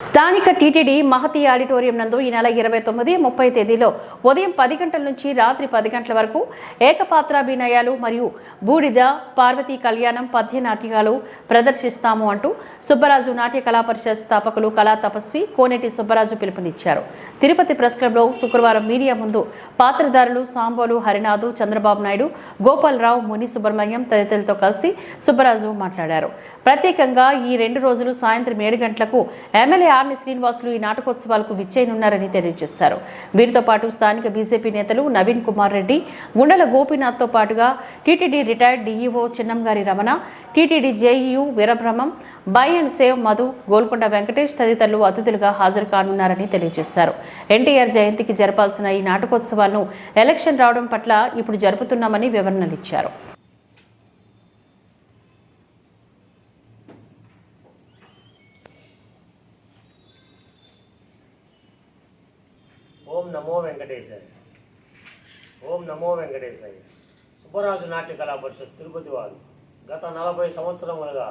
స్థానిక TTD Mahathi auditorium నందు ఈ నెల ఇరవై తొమ్మిది ముప్పై తేదీలో ఉదయం పది గంటల నుంచి రాత్రి పది గంటల వరకు ఏకపాత్రాభినయాలు మరియు బూడిద పార్వతీ కళ్యాణం పద్య నాట్యాలు ప్రదర్శిస్తాము అంటూ సుబ్బరాజు నాట్య కళా పరిషత్ స్థాపకులు కళా తపస్వి కోనేటి సుబ్బరాజు పిలుపునిచ్చారు. తిరుపతి ప్రెస్ క్లబ్లో శుక్రవారం మీడియా ముందు పాత్రధారులు సాంబోలు హరినాథు చంద్రబాబు నాయుడు గోపాలరావు ముని సుబ్రహ్మణ్యం తదితరులతో కలిసి సుబ్బరాజు మాట్లాడారు. ప్రత్యేకంగా ఈ రెండు రోజులు సాయంత్రం ఏడు గంటలకు ఎమ్మెల్యే ఆర్ని శ్రీనివాసులు ఈ నాటకోత్సవాలకు విచ్చేయనున్నారని తెలియజేశారు. వీరితో పాటు స్థానిక బీజేపీ నేతలు నవీన్ కుమార్ రెడ్డి గుండెల గోపీనాథ్తో పాటుగా TTD retired DEO Chinnangari Ramana TTD JEO Veerabrahmam by అండ్ సేవ్ మధు గోల్కొండ వెంకటేష్ తదితరులు అతిథులుగా హాజరు కానున్నారని తెలియజేశారు. ఎన్టీఆర్ జయంతికి జరపాల్సిన ఈ నాటకోత్సవాలను ఎలక్షన్ రావడం పట్ల ఇప్పుడు జరుపుతున్నామని వివరణలిచ్చారు ఓం నమో వెంకటేశాయ. ఓం నమో వెంకటేశాయ. సుబ్బరాజు నాట్య కళా పరిషత్ తిరుపతి వారు గత నలభై సంవత్సరములుగా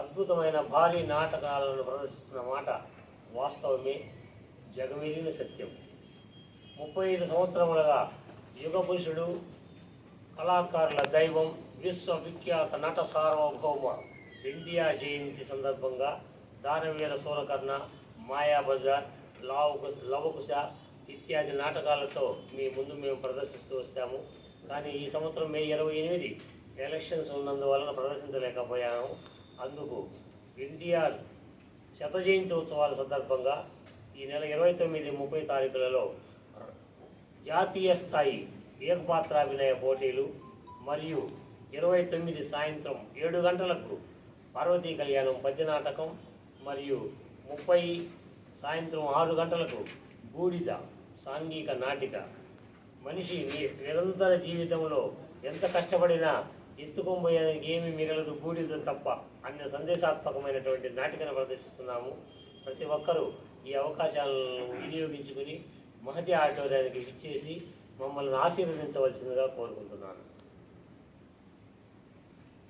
అద్భుతమైన భారీ నాటకాలను ప్రదర్శిస్తున్న మాట వాస్తవమే జగమెరిగిన సత్యం. ముప్పై ఐదు సంవత్సరములుగా యుగ పురుషుడు కళాకారుల దైవం విశ్వవిఖ్యాత నట సార్వభౌమ ఇండియా జయంతి సందర్భంగా దానవీర సూరకర్ణ మాయాబజార్ లావకుశ లవకుశ ఇత్యాది నాటకాలతో మీ ముందు మేము ప్రదర్శిస్తూ వస్తాము. కానీ ఈ సంవత్సరం మే ఇరవై ఎనిమిది ఎలక్షన్స్ ఉన్నందువలన ప్రదర్శించలేకపోయాము అందుకు ఎన్టీఆర్ శత జయంతి ఉత్సవాల సందర్భంగా ఈ నెల ఇరవై తొమ్మిది ముప్పై తారీఖులలో జాతీయ స్థాయి ఏకపాత్రాభినయ పోటీలు మరియు ఇరవై తొమ్మిది సాయంత్రం ఏడు గంటలకు పార్వతీ కళ్యాణం పద్య నాటకం మరియు ముప్పై సాయంత్రం ఆరు గంటలకు బూడిద సాంఘిక నాటిక. మనిషి ని- నిరంతర జీవితంలో ఎంత కష్టపడినా ఎత్తుకొనిపోయేదానికి ఏమి మిగలదు బూడిద తప్ప అన్న సందేశాత్మకమైనటువంటి నాటికను ప్రదర్శిస్తున్నాము. ప్రతి ఒక్కరూ ఈ అవకాశాలను వినియోగించుకుని మహతి ఆడిటోరియానికి విచ్చేసి మమ్మల్ని ఆశీర్వదించవలసిందిగా కోరుకుంటున్నాను.